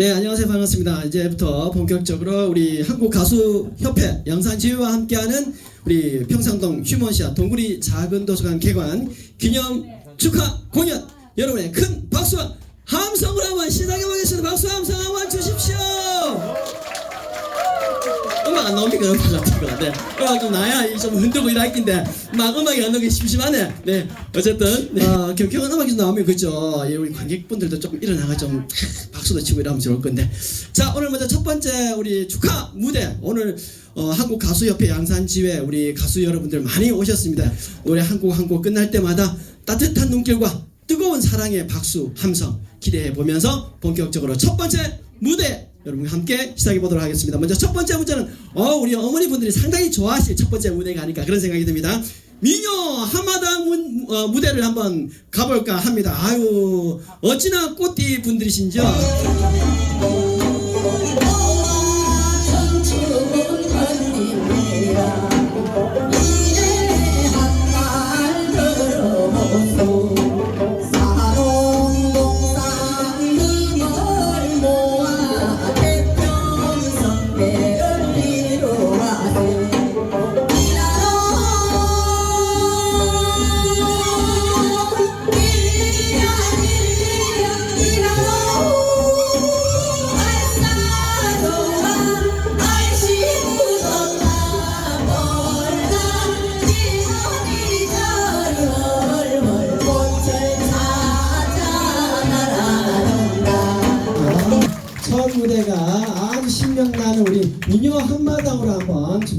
네, 안녕하세요. 반갑습니다. 이제부터 본격적으로 우리 한국 가수 협회 양산지휘와 함께하는 우리 평상동 휴먼시아 동구리 작은 도서관 개관 기념 축하 공연 여러분의 큰 박수와 함성을 한번 시작해 보겠습니다. 박수 함성 한번 주십시오. 음악 안 나옵니까? 음악 같은 거. 네. 좀 나야 이좀 흔들고 이라 했긴데 막 음악이 안 나오기 심심하네. 네. 어쨌든 네. 어, 경쾌한 음악이 좀 나오면 그죠. 예, 우리 관객분들도 조금 일어나가 좀 박수도 치고 이러면 좋을 건데. 자 오늘 먼저 첫 번째 우리 축하 무대 오늘 어, 한국 가수협회 양산지회 우리 가수 여러분들 많이 오셨습니다. 우리 한국 한국 끝날 때마다 따뜻한 눈길과 뜨거운 사랑의 박수 함성 기대해 보면서 본격적으로 첫 번째 무대 여러분과 함께 시작해 보도록 하겠습니다. 먼저 첫 번째 무대는 어 우리 어머니 분들이 상당히 좋아하실 첫 번째 무대가 아닐까 그런 생각이 듭니다. 미녀 한마당 문- 어, 무대를 한번 가볼까 합니다. 아유 어찌나 꽃띠 분들이신죠. 첫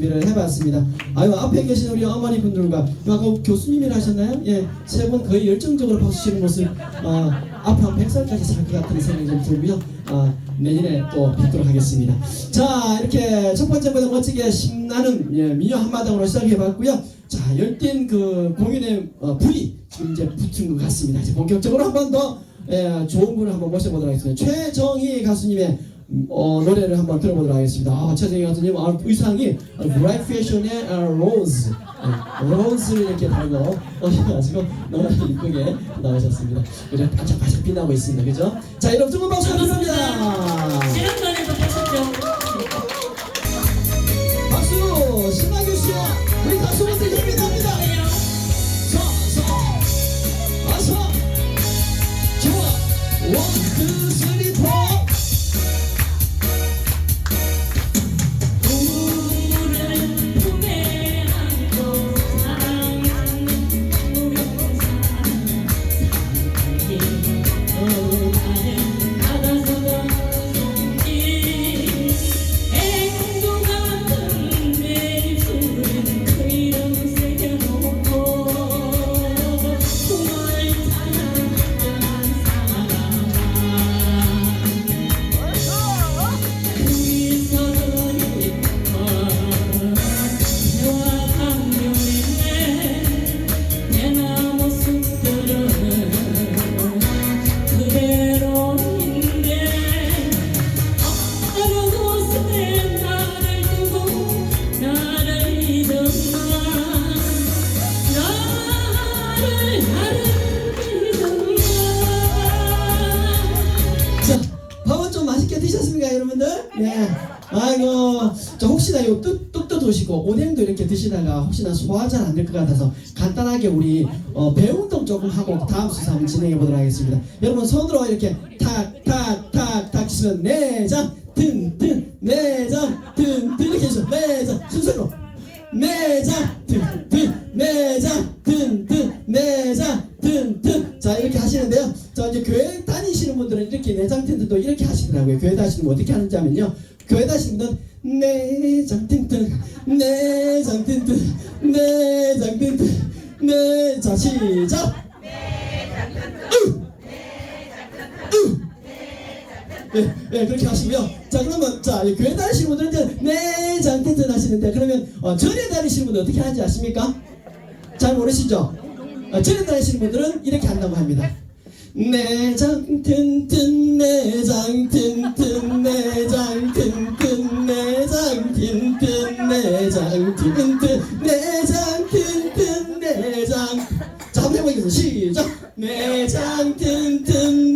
준비를 해봤습니다. 아유 앞에 계신 우리 어머니 분들과 아까 교수님이라 하셨나요? 예, 세 분 거의 열정적으로 박수 치는 모습 어, 앞으로 한 100살까지 살 것 같은 생각이 좀 들고요. 어, 내년에 또 뵙도록 하겠습니다. 자 이렇게 첫 번째 무대 멋지게 신나는 예, 미녀 한마당으로 시작해봤고요. 자 열띤 그 공연의 어, 불이 지금 이제 붙은 것 같습니다. 이제 본격적으로 한 번 더 예, 좋은 분을 한번 모셔보도록 하겠습니다. 최정희 가수님의 음, 어, 노래를 한번 들어보도록 하겠습니다. 아, 최정희 가수님 아, 의상이 브라이트 패션의 아, 로즈 예, 로즈를 이렇게 달고 오셔가지고 너무 이쁘게 나오셨습니다. 그래 반짝반짝 빛나고 있습니다. 그죠? 자 여러분 뜨거운 박수 부탁드립니다. 요 뚝, 뚝도 드시고 오뎅도 이렇게 드시다가 혹시나 소화 잘 안 될 것 같아서 간단하게 우리 어, 배 운동 조금 하고 다음 순서 한번 진행해 보도록 하겠습니다. 여러분 손으로 이렇게 탁, 탁, 탁, 탁 치면 내장, 든, 든, 내장, 든, 든 이렇게 해서 내장 순서로 내장, 든, 든, 내장, 든, 든, 내장, 든, 든. 자 이렇게 하시는데요. 자 이제 교회 다니시는 분들은 이렇게 내장 텐트도 이렇게 하시더라고요. 교회 다니시는 분 어떻게 하는지 하면요. 교회 다니시는 분은 내장 텐트, 내장 텐트, 내장 텐트, 내자 시작. 으! 으! 예, 예, 그렇게 하시고요. 자, 그러면, 자, 이 교회 다니시는 분들은 이제 내장 텐트 하시는데, 그러면, 어, 전에 다니시는 분들 어떻게 하는지 아십니까? 잘 모르시죠? 어, 전에 다니시는 분들은 이렇게 한다고 합니다. 내장 튼튼 내장 튼튼 내장 튼튼 내장 튼튼 내장 튼튼 내장 튼튼 내장 자 한번 해보겠습니다. 시작. 내장 튼튼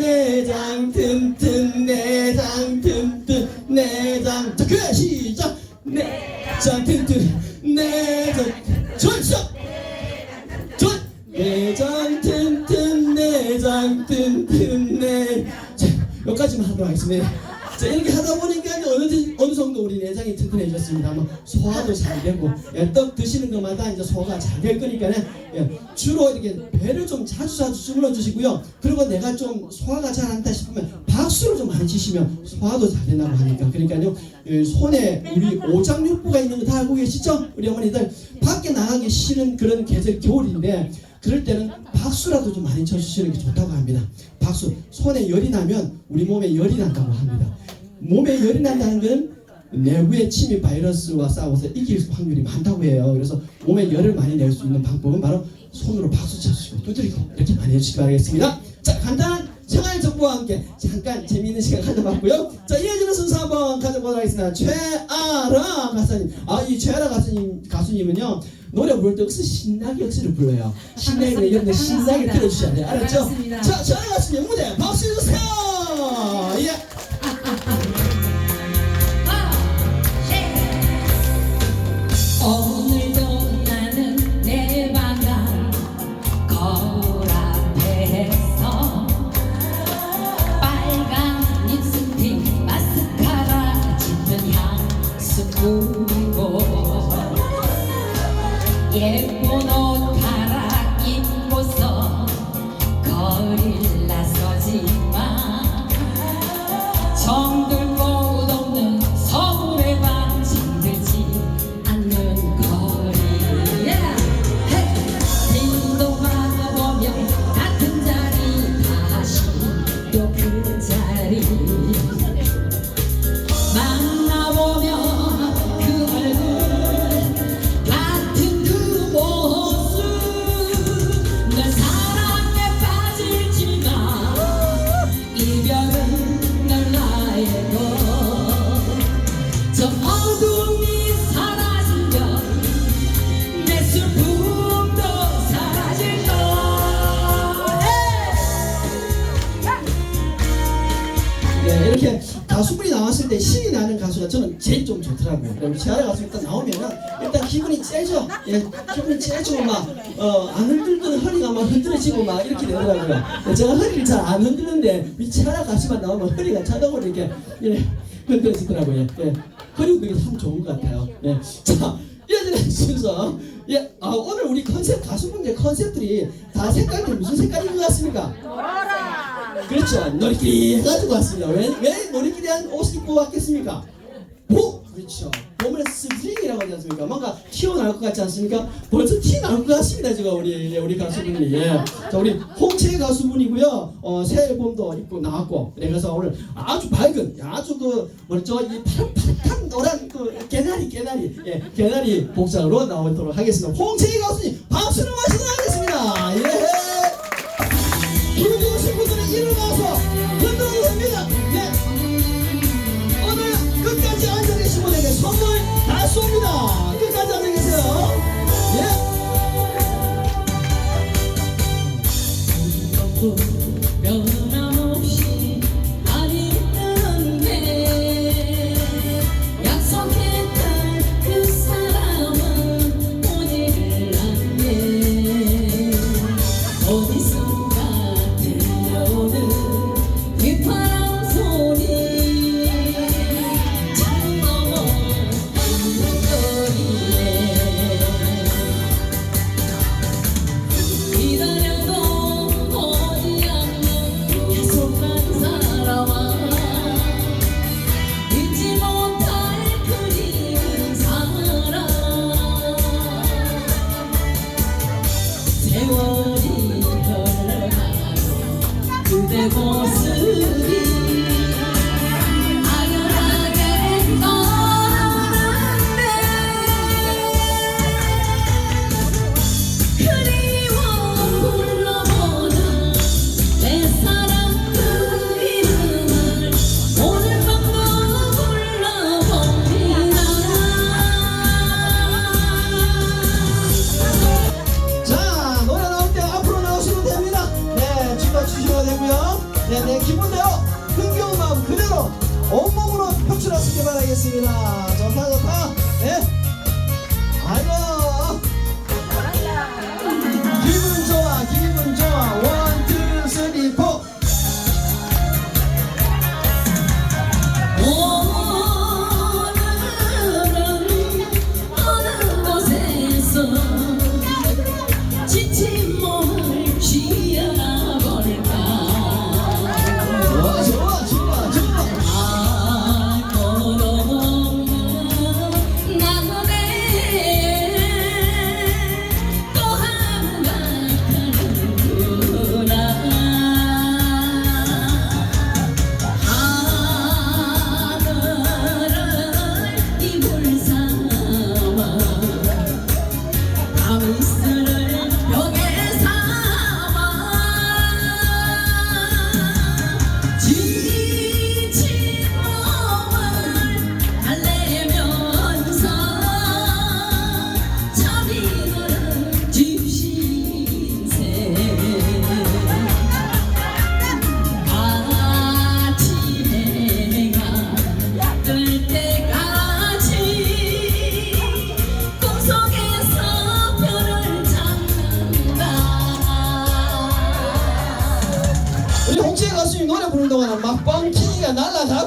하도록 하겠습니다. 자, 이렇게 하다 보니까 어느, 정- 어느 정도 우리 내장이 튼튼해졌습니다. 뭐 소화도 잘 되고, 예, 떡 드시는 것마다 이제 소화가 잘 될 거니까는, 예, 주로 이렇게 배를 좀 자주 자주 주물러 주시고요. 그리고 내가 좀 소화가 잘 안다 싶으면 박수를 좀 많이 치시면 소화도 잘 된다고 하니까. 그러니까요, 예, 손에 우리 오장육부가 있는 거 다 알고 계시죠? 우리 어머니들 밖에 나가기 싫은 그런 계절 겨울인데, 그럴 때는 박수라도 좀 많이 쳐주시는 게 좋다고 합니다. 박수. 손에 열이 나면 우리 몸에 열이 난다고 합니다. 몸에 열이 난다는 것은 내부의 침입 바이러스와 싸워서 이길 확률이 많다고 해요. 그래서 몸에 열을 많이 낼 수 있는 방법은 바로 손으로 박수 쳐주시고 두드리고 이렇게 많이 해주시기 바라겠습니다. 자, 간단한 생활 정보와 함께 잠깐 재미있는 시간 가져봤고요. 자, 이어지는 순서 한번 가져보도록 하겠습니다. 최아라 가수님. 아, 이 최아라 가수님, 가수님은요, 노래 부를 때 역시 신나게 역시를 불러요. 신나게 여러분들 신나게 들어주셔야 돼요. 알았죠? 반갑습니다. 자, 최아라 가수님 무대 박수 주세요! 예. 오 최아라 가수 일단 나오면은 일단 기분이 째죠. 예, 기분이 째지고 막, 어, 안 흔들던 허리가 막 흔들어지고 막 이렇게 되더라고요. 예, 제가 허리를 잘 안 흔드는데 이 최아라 가수만 나오면 허리가 자동으로 이렇게 예, 흔들어지더라고요. 예, 허리 그게 참 좋은 것 같아요. 예, 자, 이어지는 순서. 예, 아, 오늘 우리 컨셉 가수분들 컨셉들이 다 색깔들이 무슨 색깔인 것 같습니까? 그렇죠. 놀이끼리 해가지고 왔습니다. 왜, 왜 놀이끼리 한 옷을 입고 왔겠습니까? 보! 그렇죠. 봄의 스프링이라고 하지 않습니까? 뭔가 튀어나올 것 같지 않습니까? 벌써 티 나올 것 같습니다. 지금 우리, 예, 우리 가수분이. 예. 자, 우리 홍채 가수분이고요. 어, 새 앨범도 입고 나왔고. 네, 그래서 오늘 아주 밝은, 아주 그, 뭐죠? 이 파릇파릇한 노란 그 개나리, 개나리. 예, 개나리 복장으로 나오도록 하겠습니다. 홍채 가수님, 박수를 마시도록 하겠습니다. 예. 예.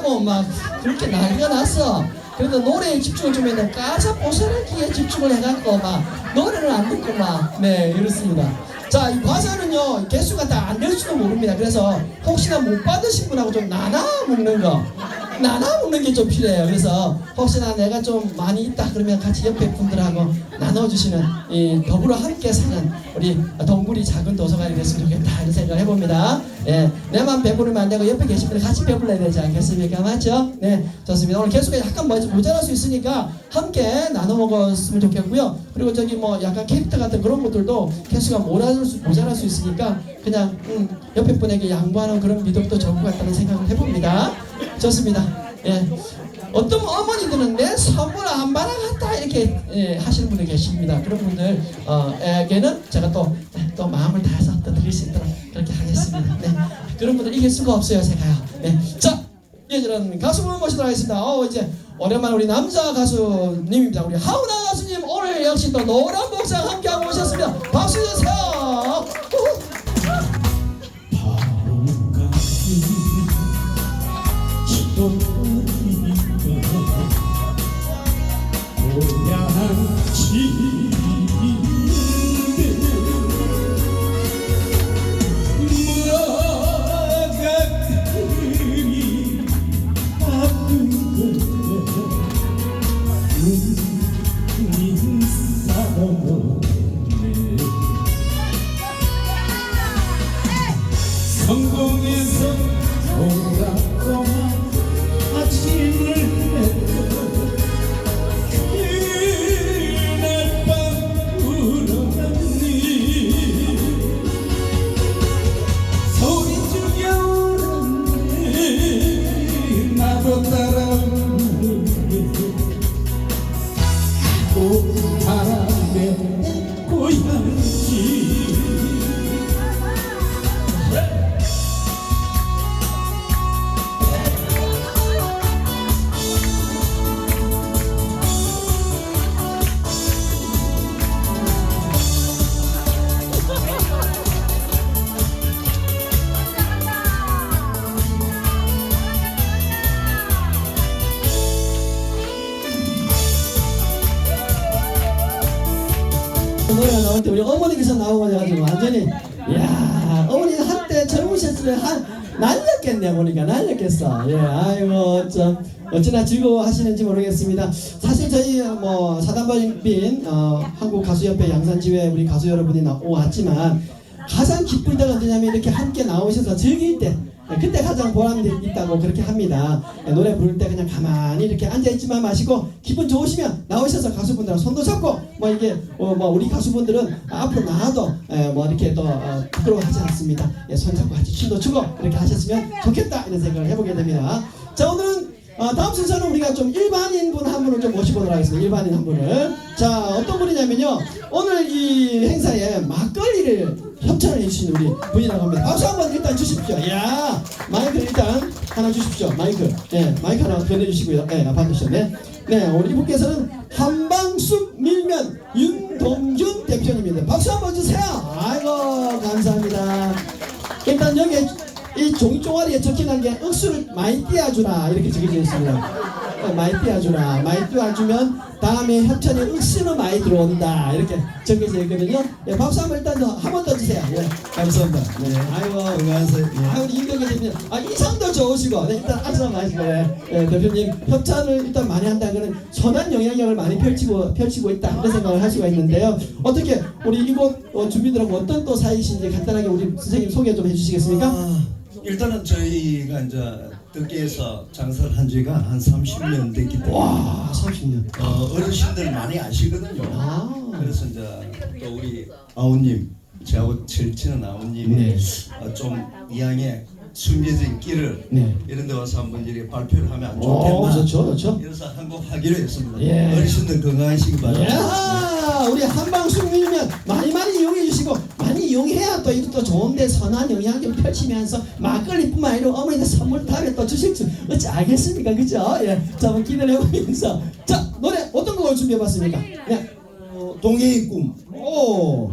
하고 막 그렇게 난리가 났어. 그래도 노래에 집중을 좀 했는데 가사 보살기에 집중을 해갖고 막 노래를 안 듣고 막 네 이렇습니다. 자, 이 과자는요 개수가 다 안 될 수도 모릅니다. 그래서 혹시나 못 받으신 분하고 좀 나눠 먹는 거, 나눠 먹는 게 좀 필요해요. 그래서 혹시나 내가 좀 많이 있다 그러면 같이 옆에 분들하고 나눠주시는 이 더불어 함께 사는 우리 동굴이 작은 도서관이 됐으면 좋겠다 이런 생각을 해봅니다. 예, 내만 배부르면 안 되고 옆에 계신 분들 같이 배불러야 되지 않겠습니까? 맞죠? 네, 좋습니다. 오늘 개수가 약간 뭐 모자랄 수 있으니까 함께 나눠 먹었으면 좋겠고요. 그리고 저기 뭐 약간 캐릭터 같은 그런 것들도 개수가 모자랄 수, 모자랄 수 있으니까 그냥 음, 옆에 분에게 양보하는 그런 미덕도 좋을 것 같다는 생각을 해봅니다. 좋습니다. 예. 어떤 어머니들은 내 선물 안 받아갔다 이렇게 예, 하시는 분들 계십니다. 그런 분들에게는 제가 또, 또 마음을 다해서 또 드릴 수 있도록 그렇게 하겠습니다. 네. 그런 분들 이길 수가 없어요, 제가요. 네. 자, 이제는 가수분 모시도록 하겠습니다. 어, 이제 오랜만에 우리 남자 가수님입니다. 우리 하우나 가수님 오늘 역시 또 노란 복장 함께 하고 오셨습니다. 박수 주세요. 노래가 나올 때 우리 어머니께서 나오셔가지고 완전히 야 어머니 한때 젊으셨을 때한 날렸겠네 보니까 날렸겠어. 예 아이고 참 어찌나 즐거워하시는지 모르겠습니다. 사실 저희 뭐 사단법인 어, 한국 가수협회 양산지회 우리 가수 여러분이 나왔지만 가장 기쁠 때가 언제냐면 이렇게 함께 나오셔서 즐길 때 네, 그때 가장 보람이 있다고 그렇게 합니다. 네, 노래 부를 때 그냥 가만히 이렇게 앉아 있지만 마시고 기분 좋으시면 나오셔서 가수분들하고 손도 잡고 뭐 이게 어, 뭐 우리 가수분들은 앞으로 나와도 에, 뭐 이렇게 또 어, 부끄러워하지 않습니다. 예, 손 잡고 같이 춤도 추고 이렇게 하셨으면 좋겠다 이런 생각을 해보게 됩니다. 자 오늘은 어, 다음 순서는 우리가 좀 일반인 분 한 분을 좀 모시보도록 하겠습니다. 일반인 한 분을. 자, 어떤 분이냐면요. 오늘 이 행사에 막걸리를 협찬을 해주신 우리 분이라고 합니다. 박수 한 번 일단 주십시오. 야 마이크 일단 하나 주십시오. 마이크. 네, 마이크 하나 보내주시고요. 네, 받으시죠. 네. 네, 우리 이분께서는 한방숙 밀면 윤동준 대표님입니다. 박수 한 번 주세요. 아이고, 감사합니다. 일단 여기에 이 종이 쪼가리에 적혀난 게 억수를 많이 띄워주라 이렇게 적혀져 있습니다. 네, 많이 띄워주라. 많이 띄워주면 다음에 협찬에 억수는 많이 들어온다 이렇게 적혀져 있거든요. 예, 박수 한번 일단 한번 더 주세요. 예, 감사합니다. 네, 아이고 건강하세요. 아 우리 임경희 대표님, 아 이상도 좋으시고 네, 일단 앉아 마시고 예, 예, 대표님 협찬을 일단 많이 한다는 거는 선한 영향력을 많이 펼치고 펼치고 있다 이런 생각을 할 수가 있는데요. 어떻게 우리 이곳 어, 주민들하고 어떤 또 사이신지 간단하게 우리 선생님 소개 좀 해주시겠습니까? 아, 일단은 저희가 이제 덕계에서 장사를 한 지가 한 30년 됐기 때문에 와 30년. 어, 어르신들 많이 아시거든요. 아. 그래서 이제 또 우리 아우님, 저하고 절친한 아우님이 네. 어, 좀 이왕에 숨겨진 길을 네. 이런 데 와서 한번 이렇게 발표를 하면 안 오, 좋겠나 좋죠, 좋죠. 이래서 한 곡 하기로 했습니다. 예. 어르신들 건강하시기 바랍니다. 야, 우리 한방숙 밀면 많이 많이 이용해 주시고 많이 이용해야 또 이것도 좋은데 선한 영향력 펼치면서 막걸리뿐만 아니라 어머니들 선물 다음에 또 주실 줄 어찌 알겠습니까, 그죠? 예, 자 한번 기대를 해보면서 자 노래 어떤 곡을 준비해봤습니까? 네, 어, 동해의 꿈. 오,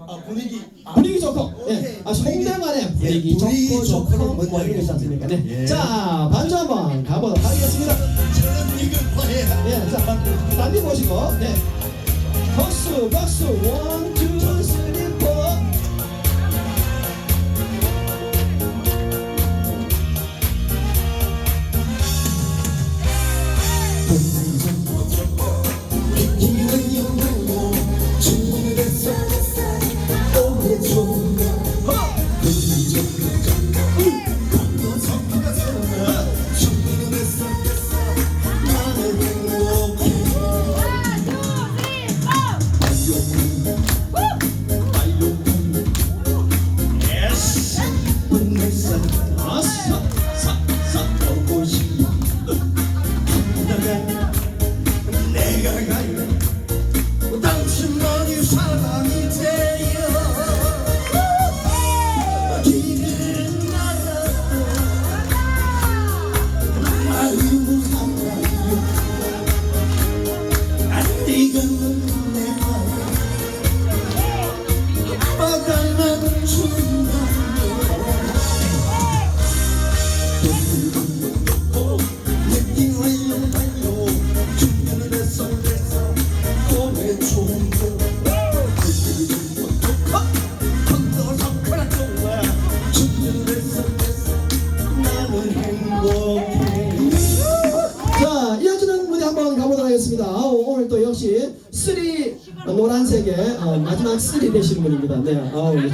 아 분위기 분위기 좋고 예. 아 송대만의 분위기 예, 분위기 좋고 좋고 이러지 않습니까 네. 예. 자 반주 한번 가보도록 하겠습니다 예, 자, 딴데 보시고, 네. 박수, 박수, 원, 투,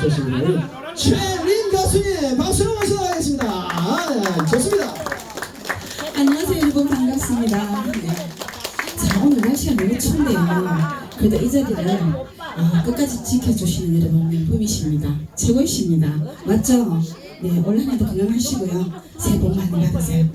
네. 우리 최린 가수님, 박수로 모시도록 하겠습니다. 아, 네, 좋습니다. 안녕하세요 여러분 반갑습니다. 네. 자 오늘 날씨가 너무 춥네요. 그래도 이 자리를 어, 끝까지 지켜주시는 여러분 봄이십니다. 최고이십니다. 맞죠? 네 올 한해도 건강하시고요. 새해 복 많이 받으세요.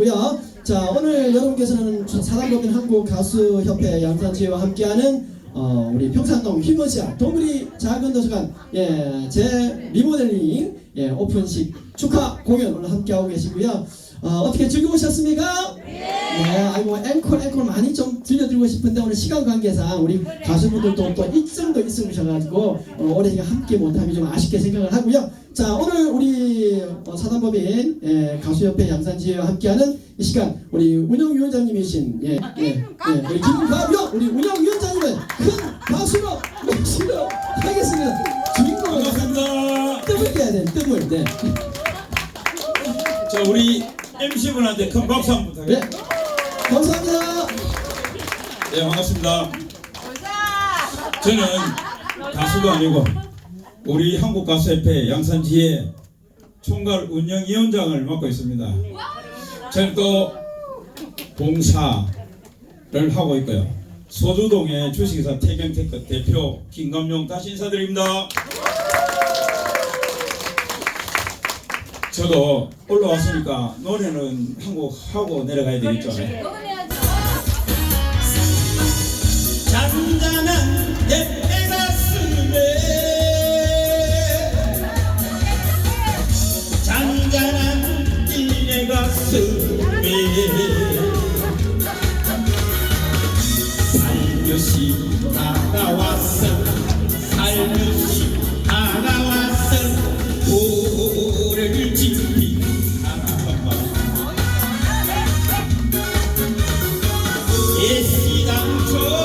들어봤고요. 자 오늘 여러분께서는 사단법인 한국 가수협회 양산지회와 함께하는 어, 우리 평산동 휘머지아 동그리 작은 도서관 예 제 리모델링 예 오픈식 축하 공연 오늘 함께하고 계시고요. 어, 어떻게 즐거우셨습니까? 네. 아이고 앵콜 앵콜 많이 좀 들려드리고 싶은데 오늘 시간 관계상 우리 가수분들도 또 일정도 있으셔가지고 어, 올해 함께 못함이 좀 아쉽게 생각을 하고요. 자 오늘 우리 어, 사단법인 예, 가수협회 양산지회와 함께하는 이 시간 우리 운영위원장님이신 예, 예, 예, 우리 김가병 우리 운영위원장님을 큰 박수로 모시도록 하겠습니다. 주인공은 반갑습니다. 뜸을 깨야 돼 뜸을 네. 자 우리 MC분한테 큰 박수 한번 네. 부탁해요. 감사합니다. 네 반갑습니다. 저는 가수도 아니고 우리 한국가수협회 양산지회 총괄 운영위원장을 맡고 있습니다. 저는 또 봉사를 하고 있고요. 소주동의 주식회사 태경테크 대표 김감용 다시 인사드립니다. 저도 올라왔으니까 노래는 한 곡 하고 내려가야 되겠죠. 잔잔한 내 가슴 잔잔한 이내 가슴에 살며시 예시당초